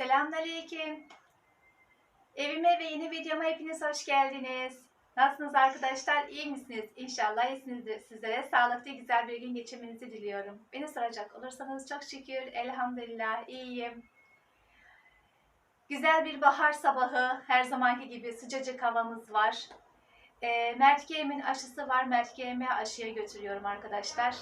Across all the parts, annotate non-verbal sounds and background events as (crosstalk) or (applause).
Selamünaleyküm. Evime ve yeni videoma hepiniz hoş geldiniz. Nasılsınız arkadaşlar? İyi misiniz? İnşallah iyisinizdir. Sizlere sağlıklı güzel bir gün geçirmenizi diliyorum. Beni soracak olursanız çok şükür elhamdülillah iyiyim. Güzel bir bahar sabahı. Her zamanki gibi sıcacık havamız var. E, Mert Kerem'in aşısı var. Mert Kerem'i aşıya götürüyorum arkadaşlar.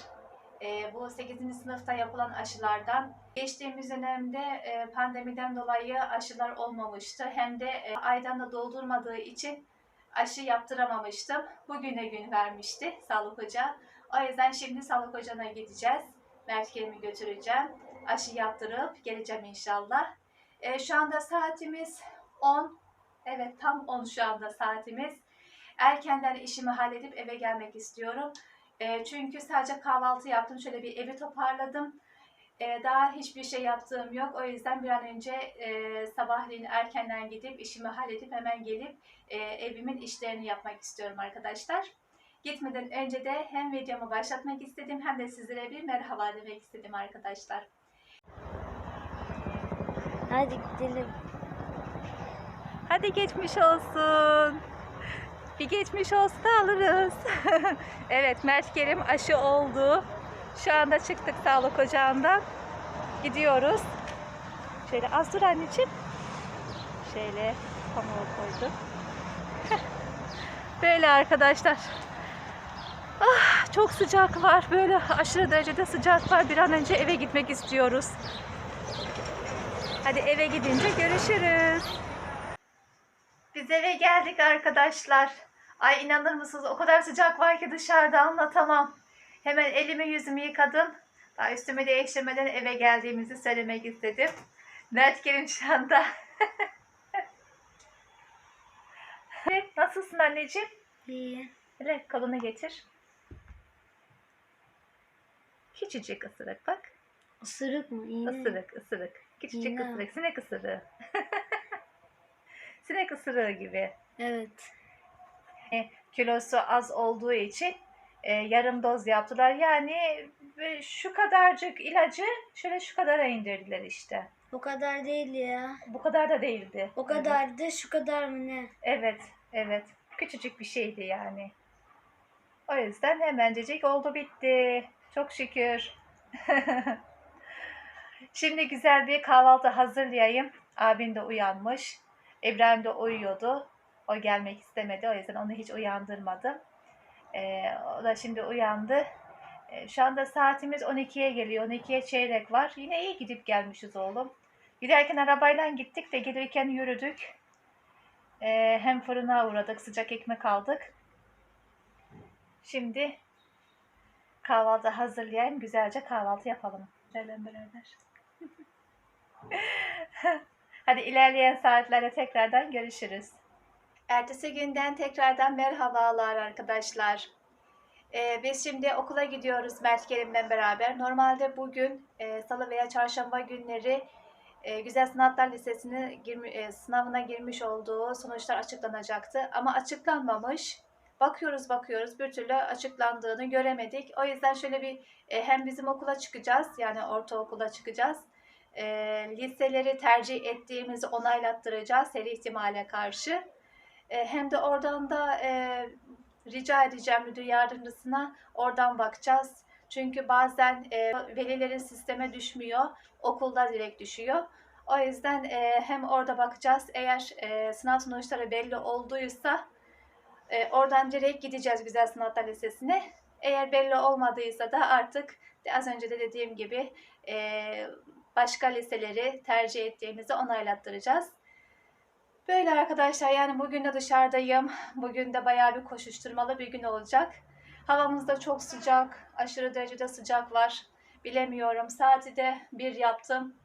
E, bu 8. sınıfta yapılan aşılardan. Geçtiğimiz dönemde e, pandemiden dolayı aşılar olmamıştı. Hem de e, aydan da doldurmadığı için aşı yaptıramamıştım. Bugüne gün vermişti sağlık hoca. O yüzden şimdi sağlık hocana gideceğiz. Mert Kerim'i götüreceğim. Aşı yaptırıp geleceğim inşallah. E, şu anda saatimiz 10. Evet tam 10 şu anda saatimiz. Erkenden işimi halledip eve gelmek istiyorum. Çünkü sadece kahvaltı yaptım. Şöyle bir evi toparladım. E, daha hiçbir şey yaptığım yok. O yüzden bir an önce e, sabahleyin erkenden gidip işimi halledip hemen gelip e, evimin işlerini yapmak istiyorum arkadaşlar. Gitmeden önce de hem videomu başlatmak istedim hem de sizlere bir merhaba demek istedim arkadaşlar. Hadi gidelim. Hadi geçmiş olsun. Bir geçmiş olsun da alırız. (laughs) evet Mert Kerim aşı oldu. Şu anda çıktık sağlık ocağından. Gidiyoruz. Şöyle az dur anneciğim. Şöyle pamuğu koydum. Böyle arkadaşlar. Ah, çok sıcak var. Böyle aşırı derecede sıcak var. Bir an önce eve gitmek istiyoruz. Hadi eve gidince görüşürüz. Biz eve geldik arkadaşlar. Ay inanır mısınız o kadar sıcak var ki dışarıda anlatamam. Hemen elimi yüzümü yıkadım. Daha üstümü değiştirmeden eve geldiğimizi söylemek istedim. Mert Kerim şu anda. Evet, (laughs) Nasılsın anneciğim? İyi. Hele kolunu getir. Küçücük ısırık bak. Isırık mı? İğne. Isırık, ısırık. Küçücük İğne. ısırık, sinek ısırığı. (laughs) sinek ısırığı gibi. Evet. E, kilosu az olduğu için e, yarım doz yaptılar. Yani e, şu kadarcık ilacı şöyle şu kadara indirdiler işte. O kadar değil ya. Bu kadar da değildi. O kadar da şu kadar mı ne? Evet, evet. Küçücük bir şeydi yani. O yüzden hemencecik oldu bitti. Çok şükür. (laughs) Şimdi güzel bir kahvaltı hazırlayayım. Abim de uyanmış. İbrahim de uyuyordu. O gelmek istemedi. O yüzden onu hiç uyandırmadım. Ee, o da şimdi uyandı. Ee, şu anda saatimiz 12'ye geliyor. 12'ye çeyrek var. Yine iyi gidip gelmişiz oğlum. Giderken arabayla gittik de gelirken yürüdük. Ee, hem fırına uğradık, sıcak ekmek aldık. Şimdi kahvaltı hazırlayayım, güzelce kahvaltı yapalım. Beraber beraber. (laughs) Hadi ilerleyen saatlerde tekrardan görüşürüz. Ertesi günden tekrardan merhabalar arkadaşlar. Ee, biz şimdi okula gidiyoruz Mert Kerim'le beraber. Normalde bugün e, salı veya çarşamba günleri e, Güzel Sanatlar Lisesi'ne girmi, e, sınavına girmiş olduğu sonuçlar açıklanacaktı. Ama açıklanmamış. Bakıyoruz bakıyoruz bir türlü açıklandığını göremedik. O yüzden şöyle bir e, hem bizim okula çıkacağız yani ortaokula çıkacağız. E, liseleri tercih ettiğimizi onaylattıracağız her ihtimale karşı. E, hem de oradan da e, rica edeceğim müdür yardımcısına oradan bakacağız. Çünkü bazen e, velilerin sisteme düşmüyor, okulda direkt düşüyor. O yüzden e, hem orada bakacağız. Eğer e, sınav sonuçları belli olduysa e, oradan direkt gideceğiz Güzel Sanatlar Lisesi'ne. Eğer belli olmadıysa da artık az önce de dediğim gibi e, başka liseleri tercih ettiğimizi onaylattıracağız. Böyle arkadaşlar yani bugün de dışarıdayım. Bugün de bayağı bir koşuşturmalı bir gün olacak. Havamız da çok sıcak. Aşırı derecede sıcak var. Bilemiyorum. Saati de bir yaptım.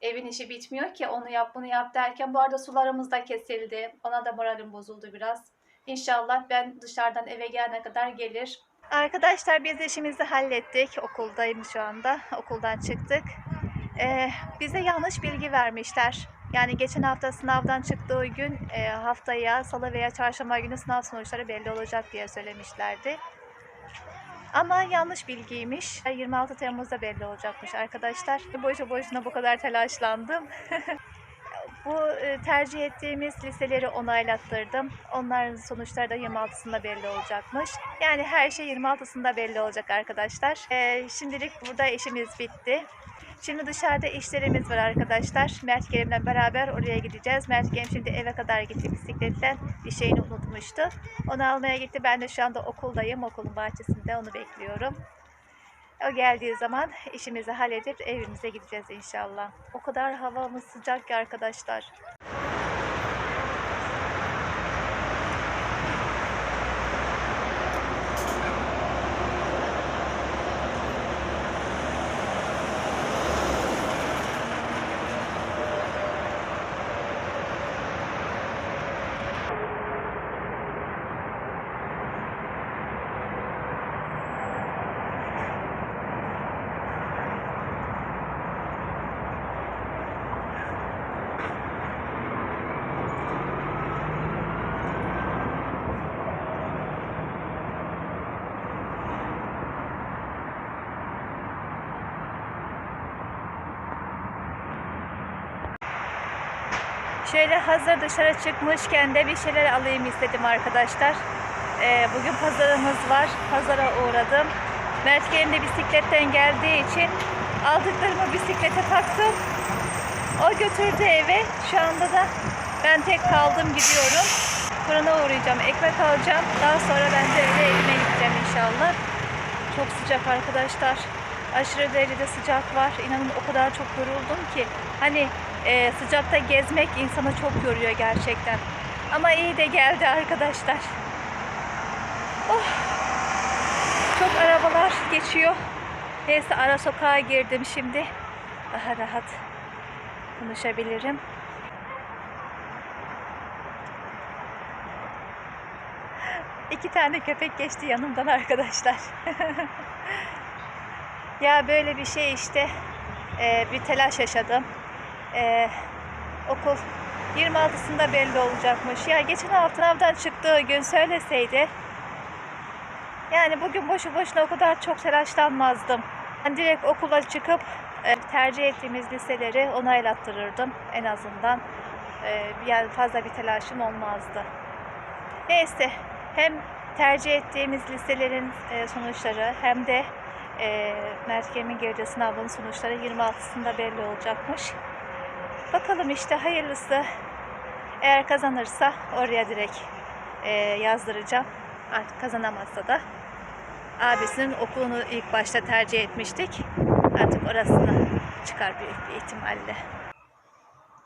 Evin işi bitmiyor ki onu yap bunu yap derken bu arada sularımız da kesildi. Ona da moralim bozuldu biraz. İnşallah ben dışarıdan eve gelene kadar gelir. Arkadaşlar biz işimizi hallettik. Okuldayım şu anda. Okuldan çıktık. Ee, bize yanlış bilgi vermişler. Yani geçen hafta sınavdan çıktığı gün e, haftaya salı veya çarşamba günü sınav sonuçları belli olacak diye söylemişlerdi. Ama yanlış bilgiymiş. 26 Temmuz'da belli olacakmış arkadaşlar. Boşu boşuna bu kadar telaşlandım. (laughs) Bu e, tercih ettiğimiz liseleri onaylattırdım. Onların sonuçları da 26'sında belli olacakmış. Yani her şey 26'sında belli olacak arkadaşlar. E, şimdilik burada işimiz bitti. Şimdi dışarıda işlerimiz var arkadaşlar. Mert Kerim'le beraber oraya gideceğiz. Mert Kerim şimdi eve kadar gitti bisikletle. Bir şeyini unutmuştu. Onu almaya gitti. Ben de şu anda okuldayım. Okulun bahçesinde onu bekliyorum. O geldiği zaman işimizi halledip evimize gideceğiz inşallah. O kadar havamız sıcak ki arkadaşlar. Şöyle hazır dışarı çıkmışken de bir şeyler alayım istedim arkadaşlar. Ee, bugün pazarımız var. Pazara uğradım. Mert de bisikletten geldiği için aldıklarımı bisiklete taktım. O götürdü eve. Şu anda da ben tek kaldım gidiyorum. Fırına uğrayacağım. Ekmek alacağım. Daha sonra ben de öyle evime gideceğim inşallah. Çok sıcak arkadaşlar. Aşırı derecede sıcak var. İnanın o kadar çok yoruldum ki. Hani e, sıcakta gezmek insanı çok yoruyor gerçekten. Ama iyi de geldi arkadaşlar. Oh. Çok arabalar geçiyor. Neyse ara sokağa girdim şimdi. Daha rahat konuşabilirim. İki tane köpek geçti yanımdan arkadaşlar. (laughs) ya böyle bir şey işte Ee, bir telaş yaşadım. Ee, okul 26'sında belli olacakmış. Ya geçen hafta sınavdan çıktığı gün söyleseydi yani bugün boşu boşuna o kadar çok telaşlanmazdım. Ben direkt okula çıkıp e, tercih ettiğimiz liseleri onaylattırırdım en azından. E, yani fazla bir telaşım olmazdı. Neyse hem tercih ettiğimiz liselerin e, sonuçları hem de e, Mert Kerim'in geleceği sınavının sonuçları 26'sında belli olacakmış. Bakalım işte hayırlısı. Eğer kazanırsa oraya direkt e, yazdıracağım. Artık kazanamazsa da abisinin okulunu ilk başta tercih etmiştik. Artık orasına çıkar büyük bir ihtimalle.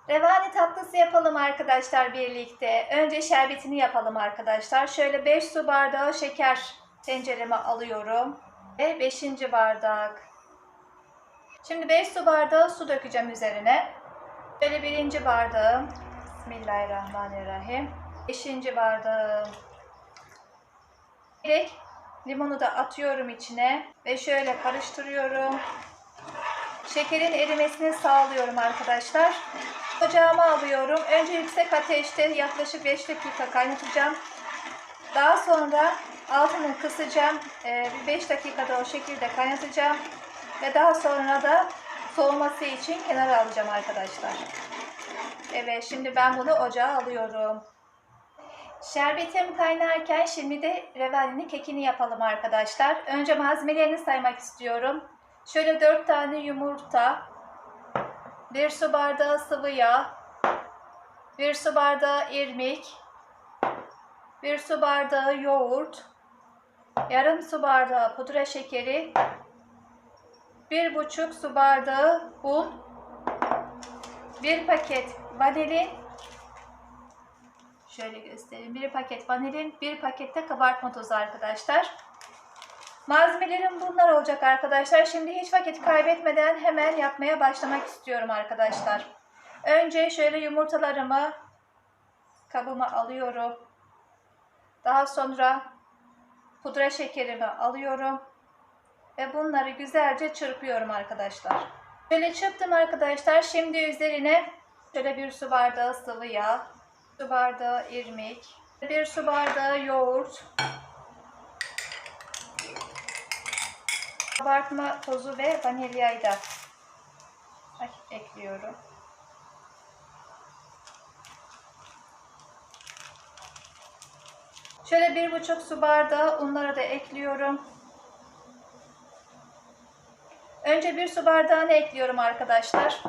Revani tatlısı yapalım arkadaşlar birlikte. Önce şerbetini yapalım arkadaşlar. Şöyle 5 su bardağı şeker tencereme alıyorum. Ve 5. bardak. Şimdi 5 su bardağı su dökeceğim üzerine. Şöyle birinci bardağım. Bismillahirrahmanirrahim. 5. bardağım. Direkt limonu da atıyorum içine ve şöyle karıştırıyorum. Şekerin erimesini sağlıyorum arkadaşlar. Ocağıma alıyorum. Önce yüksek ateşte yaklaşık 5 dakika kaynatacağım. Daha sonra altını kısacağım. Ee, bir 5 dakikada o şekilde kaynatacağım. Ve daha sonra da soğuması için kenara alacağım arkadaşlar. Evet şimdi ben bunu ocağa alıyorum. Şerbetim kaynarken şimdi de revaninin kekini yapalım arkadaşlar. Önce malzemelerini saymak istiyorum. Şöyle 4 tane yumurta, 1 su bardağı sıvı yağ, 1 su bardağı irmik, 1 su bardağı yoğurt, yarım su bardağı pudra şekeri, 1,5 su bardağı un, 1 paket vanilin, şöyle göstereyim. 1 paket vanilin, 1 pakette kabartma tozu arkadaşlar. Malzemelerim bunlar olacak arkadaşlar. Şimdi hiç vakit kaybetmeden hemen yapmaya başlamak istiyorum arkadaşlar. Önce şöyle yumurtalarımı kabıma alıyorum. Daha sonra pudra şekerimi alıyorum. Ve bunları güzelce çırpıyorum arkadaşlar. Şöyle çırptım arkadaşlar. Şimdi üzerine şöyle bir su bardağı sıvı yağ, su bardağı irmik, bir su bardağı yoğurt, kabartma tozu ve vanilyayı da ekliyorum. Şöyle bir buçuk su bardağı unları da ekliyorum. Önce bir su bardağını ekliyorum arkadaşlar.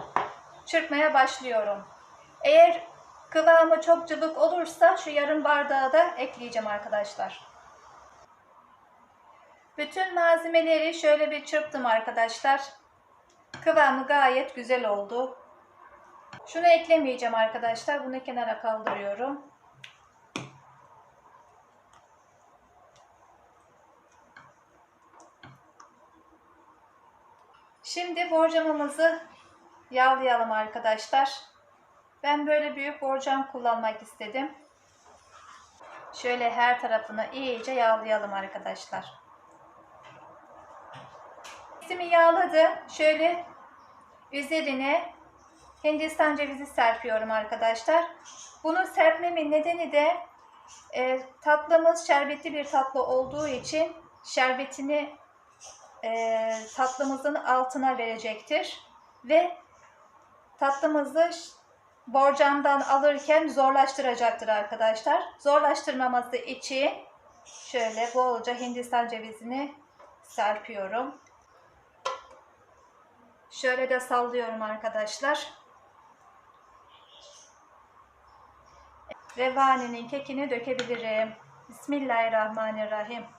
Çırpmaya başlıyorum. Eğer kıvamı çok cıvık olursa şu yarım bardağı da ekleyeceğim arkadaşlar. Bütün malzemeleri şöyle bir çırptım arkadaşlar. Kıvamı gayet güzel oldu. Şunu eklemeyeceğim arkadaşlar. Bunu kenara kaldırıyorum. Şimdi borcamımızı yağlayalım arkadaşlar. Ben böyle büyük borcam kullanmak istedim. Şöyle her tarafını iyice yağlayalım arkadaşlar. Cevizimi yağladı. Şöyle üzerine Hindistan cevizi serpiyorum arkadaşlar. Bunu serpmemin nedeni de e, tatlımız şerbetli bir tatlı olduğu için şerbetini e, tatlımızın altına verecektir. Ve tatlımızı borcamdan alırken zorlaştıracaktır arkadaşlar. Zorlaştırmaması için şöyle bolca Hindistan cevizini serpiyorum. Şöyle de sallıyorum arkadaşlar. Revani'nin kekini dökebilirim. Bismillahirrahmanirrahim.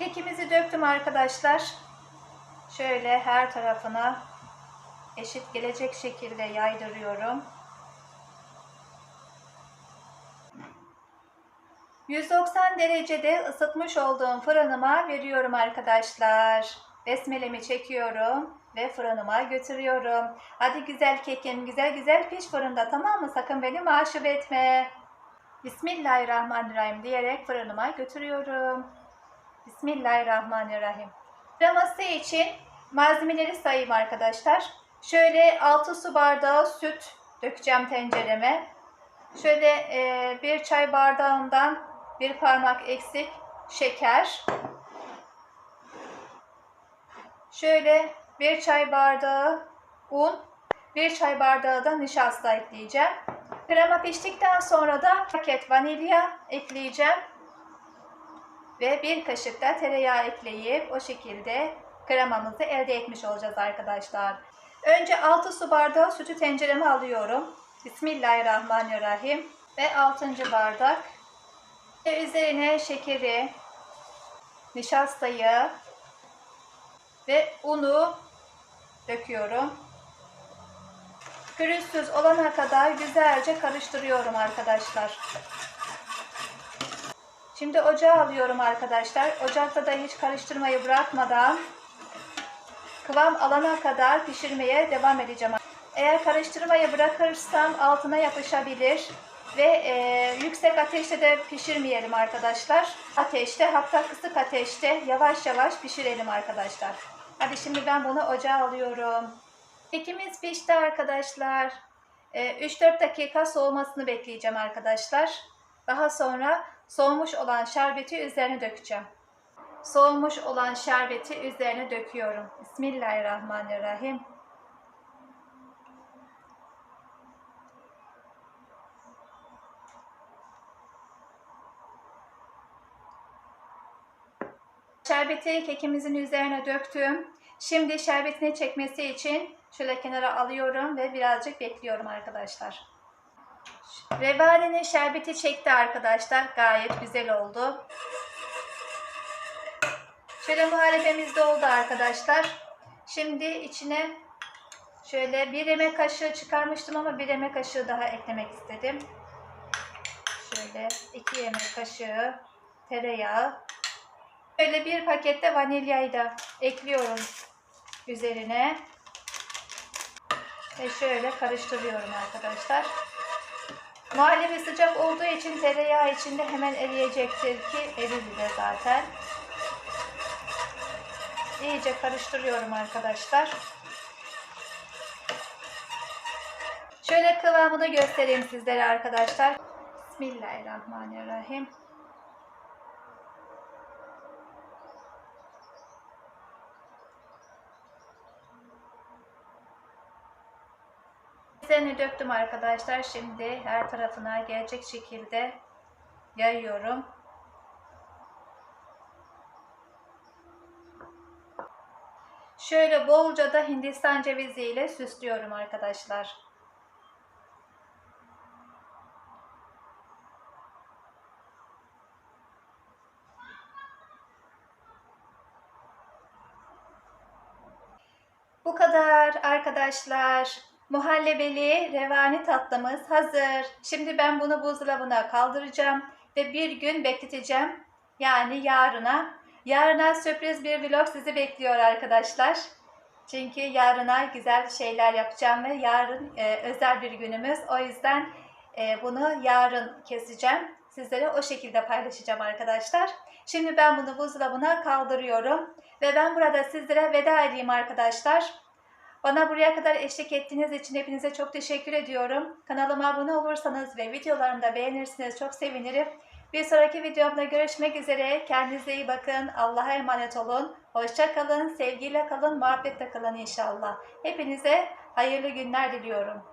Kekimizi döktüm arkadaşlar. Şöyle her tarafına eşit gelecek şekilde yaydırıyorum. 190 derecede ısıtmış olduğum fırınıma veriyorum arkadaşlar. Besmelemi çekiyorum ve fırınıma götürüyorum. Hadi güzel kekim güzel güzel piş fırında tamam mı? Sakın beni mahcup etme. Bismillahirrahmanirrahim diyerek fırınıma götürüyorum. Bismillahirrahmanirrahim. Kreması için malzemeleri sayayım arkadaşlar. Şöyle 6 su bardağı süt dökeceğim tencereme. Şöyle e, bir çay bardağından bir parmak eksik şeker. Şöyle bir çay bardağı un, bir çay bardağı da nişasta ekleyeceğim. Krema piştikten sonra da paket vanilya ekleyeceğim. Ve bir kaşık da tereyağı ekleyip o şekilde kremamızı elde etmiş olacağız arkadaşlar. Önce 6 su bardağı sütü tencereme alıyorum. Bismillahirrahmanirrahim. Ve 6. bardak. Ve üzerine şekeri, nişastayı ve unu döküyorum. Pürüzsüz olana kadar güzelce karıştırıyorum arkadaşlar. Şimdi ocağa alıyorum arkadaşlar. Ocakta da hiç karıştırmayı bırakmadan kıvam alana kadar pişirmeye devam edeceğim. Eğer karıştırmayı bırakırsam altına yapışabilir ve e, yüksek ateşte de pişirmeyelim arkadaşlar. Ateşte hatta kısık ateşte yavaş yavaş pişirelim arkadaşlar. Hadi şimdi ben bunu ocağa alıyorum. Kekimiz pişti arkadaşlar. E, 3-4 dakika soğumasını bekleyeceğim arkadaşlar. Daha sonra soğumuş olan şerbeti üzerine dökeceğim. Soğumuş olan şerbeti üzerine döküyorum. Bismillahirrahmanirrahim. Şerbeti kekimizin üzerine döktüm. Şimdi şerbetini çekmesi için şöyle kenara alıyorum ve birazcık bekliyorum arkadaşlar. Revani'nin şerbeti çekti arkadaşlar. Gayet güzel oldu. Şöyle muhalefemiz de oldu arkadaşlar. Şimdi içine şöyle bir yemek kaşığı çıkarmıştım ama bir yemek kaşığı daha eklemek istedim. Şöyle iki yemek kaşığı tereyağı. Şöyle bir pakette vanilyayı da ekliyorum üzerine. Ve şöyle karıştırıyorum arkadaşlar. Muhallebi sıcak olduğu için tereyağı içinde hemen eriyecektir ki eridi de zaten. İyice karıştırıyorum arkadaşlar. Şöyle kıvamını göstereyim sizlere arkadaşlar. Bismillahirrahmanirrahim. Cevizlerini döktüm arkadaşlar. Şimdi her tarafına gelecek şekilde yayıyorum. Şöyle bolca da Hindistan cevizi ile süslüyorum arkadaşlar. Bu kadar arkadaşlar. Muhallebeli revani tatlımız hazır. Şimdi ben bunu buzdolabına kaldıracağım ve bir gün bekleteceğim. Yani yarına. Yarına sürpriz bir vlog sizi bekliyor arkadaşlar. Çünkü yarına güzel şeyler yapacağım ve yarın e, özel bir günümüz. O yüzden e, bunu yarın keseceğim. Sizlere o şekilde paylaşacağım arkadaşlar. Şimdi ben bunu buzdolabına kaldırıyorum. Ve ben burada sizlere veda edeyim arkadaşlar. Bana buraya kadar eşlik ettiğiniz için hepinize çok teşekkür ediyorum. Kanalıma abone olursanız ve videolarımı da beğenirseniz çok sevinirim. Bir sonraki videomda görüşmek üzere. Kendinize iyi bakın. Allah'a emanet olun. Hoşça kalın, sevgiyle kalın, muhabbetle kalın inşallah. Hepinize hayırlı günler diliyorum.